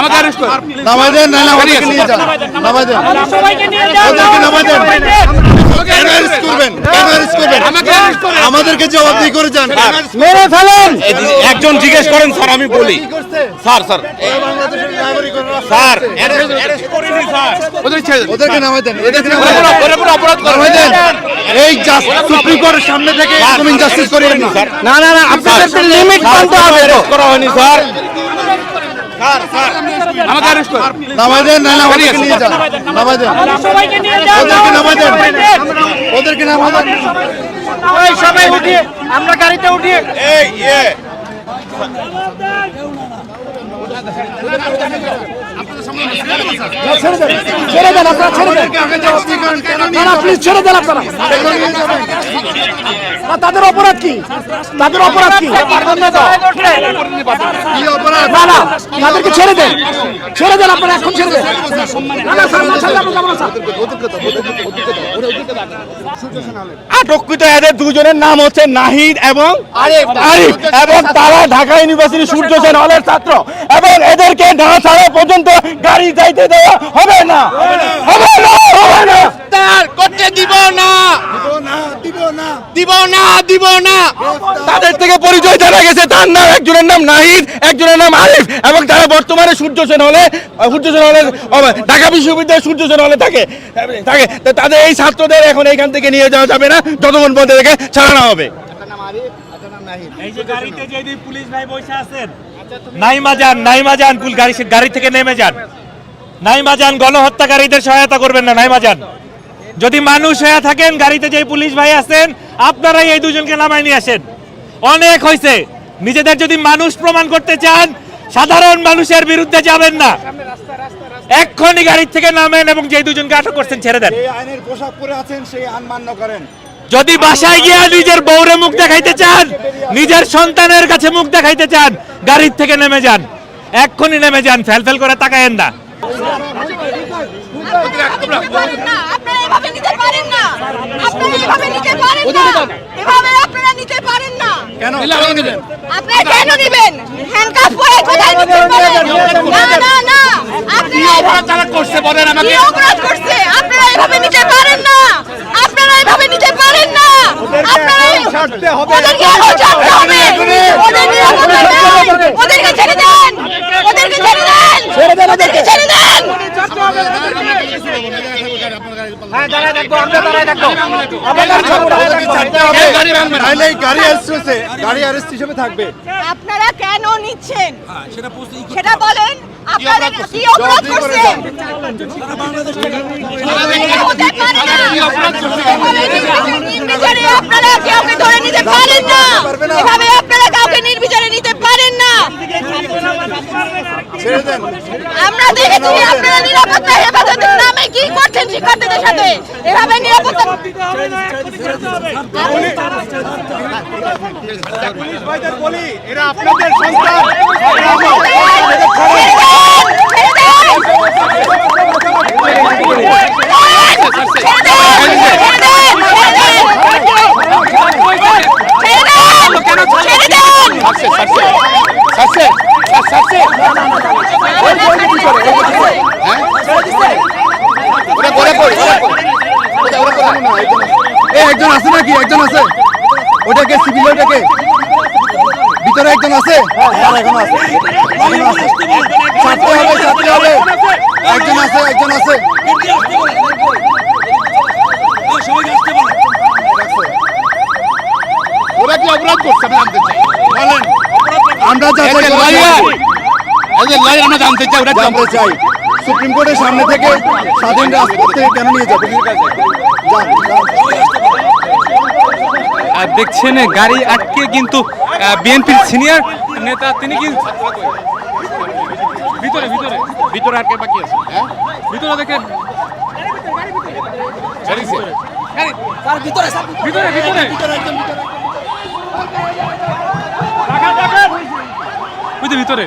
আমাকে অ্যারেস্ট করুন নামাই দেন নাহলে আমাদেরকে নিয়ে যান। নামাই দেন। সবাইকে নিয়ে যান। ওদেরকে নামাই দেন। কেন অ্যারেস্ট করবেন কেন অ্যারেস্ট করবেন। আমাকে arrest করুন। আমাদেরকে জবাবদিহি করে যান। মেরে ফেলেন। একজন জিজ্ঞেস করেন স্যার আমি বলি। স্যার স্যার স্যার আছে। অ্যারেস্ট করিনি স্যার। ওদের ছেড়ে দিন। ওদেরকে নামাই দেন। অপরাধ করে। নামাই দেন। এই জাস্ট সুপ্রিম কোর্টের সামনে থেকে ইনজাস্টিস করিয়েন না। না না না আপনাদের লিমিট মানতে হবে করা হয়নি স্যার। আমাকে অ্যারেস্ট করুন নামাই দেন নাহলে আমাদেরকে নিয়ে যান। নামাই দেন। সবাইকে নিয়ে যান ওদেরকে নামাই দেন। ওদেরকে নামাই দেন। সবাই উঠিয়ে আমরা গাড়িতে উঠিয়ে। এই ইয়ে। ছেড়ে দেন ছেড়ে দেন ওদেরকে আগে জবাবদিহি করেন কেন নিয়ে না না প্লিজ ছেড়ে দেন আপনারা। কেন নিয়ে যাবেন? না, তাদের অপরাধ কি? তাদের অপরাধ কি? কি না না তাদেরকে ছেড়ে দেন। ছেড়ে দেন আপনারা এখন ছেড়ে দেন। না না স্যার না আমরা যাব না স্যার। আটককৃত এদের দুজনের নাম হচ্ছে নাহিদ এবং আরিফ। এবং তারা ঢাকা ইউনিভার্সিটি সূর্য সেন হলের ছাত্র। এবং এদেরকে না ছাড়া পর্যন্ত গাড়ি যাইতে দেওয়া হবে না। হবে না। হবে না তার করতে দিব না। দিব না দিব না। তাদের থেকে পরিচয় জানা গেছে তার নাম একজনের নাম নাহিদ একজনের নাম আরিফ এবং তারা বর্তমানে সূর্য সেন হলে সূর্য সেন হলে ঢাকা বিশ্ববিদ্যালয় সূর্য সেন হলে থাকে। থাকে তাদের এই ছাত্রদের এখন এইখান থেকে নিয়ে যাওয়া যাবে না যতক্ষণ পর্যন্ত ছাড়ানো হবে। এই যে গাড়িতে যে দুই পুলিশ ভাই বসে আছেন নাইমা যান নাইমা যান পুল গাড়ি গাড়ি থেকে নেমে যান। নাইমা যান গণহত্যাকারীদের সহায়তা করবেন না নাইমা যান যদি মানুষ হয়ে থাকেন, গাড়িতে যে পুলিশ ভাই আছেন আপনারাই এই দুজনকে নামায় নিয়ে আসেন। অনেক হয়েছে। নিজেদের যদি মানুষ প্রমাণ করতে চান, সাধারণ মানুষের বিরুদ্ধে যাবেন না। এক্ষুনি গাড়ি থেকে নামেন এবং যে দুজনকে আটক করছেন, ছেড়ে দেন। আইনের পোশাক পরে আছেন, সেই আইন মান্য করেন। যদি বাসায় গিয়া নিজের বউরে মুখ দেখাইতে চান নিজের সন্তানের কাছে মুখ দেখাইতে চান গাড়ির থেকে নেমে যান এক্ষুনি নেমে যান ফেল ফেল করে তাকায়েন না। পারেন না। আপনারা এভাবে নিতে পারেন না আপনারা এভাবে নিতে পারেন না এভাবে আপনারা নিতে পারেন না কেন নেবেন আপনারা কেন নেবেন হ্যান্ডকাফ পরে কোথায় নিতে পারেন না না না আপনারা তারা করছে বলেন কি অপরাধ করছে আপনারা এভাবে নিতে পারেন না আপনারা এভাবে নিতে পারেন না আপনারা ছাড়তে হবে ওদেরকে এখন ছাড়তে হবে ওদের নিরাপত্তা নাই ওদেরকে ছেড়ে দেন ওদেরকে ছেড়ে দেন ছেড়ে দেন ওদেরকে ছেড়ে দেন নাহলে এই গাড়ি অ্যারেস্ট হয়েছে গাড়ি অ্যারেস্ট হিসেবে থাকবে আপনারা কেন নিচ্ছেন সেটা বলেন আপনারা কি অপরাধ করছেন আপনারা কাউকে ধরে নিতে পারেন না এভাবে আপনারা কাউকে নির্বিচারে নিতে পারেন না ছেড়ে দেন আমরা দেখেছি আপনারা নিরাপত্তা হেফাজতের নামে কি করছেন শিক্ষার্থীদের সাথে? এভাবে নিরাপত্তা বলি এরা আপনাদের সন্তান। একজন আছে? ওটাকে সিভিল ওটাকে ভিতরে একজন আছে? এখন আছে ছাড়তে হবে ছাড়তে হবে। একজন আছে একজন আছে। ওরা কি অপরাধ করছে? আমি জানতে চাই। বলেন। আমরা আমরা জানতে চাই ওরা জানতে চাই। সুপ্রিম কোর্টের সামনে থেকে স্বাধীন রাজপথ থেকে কেন নিয়ে যাবে দেখছেন, গাড়ি আটকে কিন্তু বিএনপির সিনিয়র নেতা, তিনি কিন্তু ভিতরে ভিতরে ভিতরে আর কে বাকি আছে? হ্যাঁ? ভিতরে দেখে ছেড়েছে ভিতরে ভিতরে। ওই যে ভিতরে।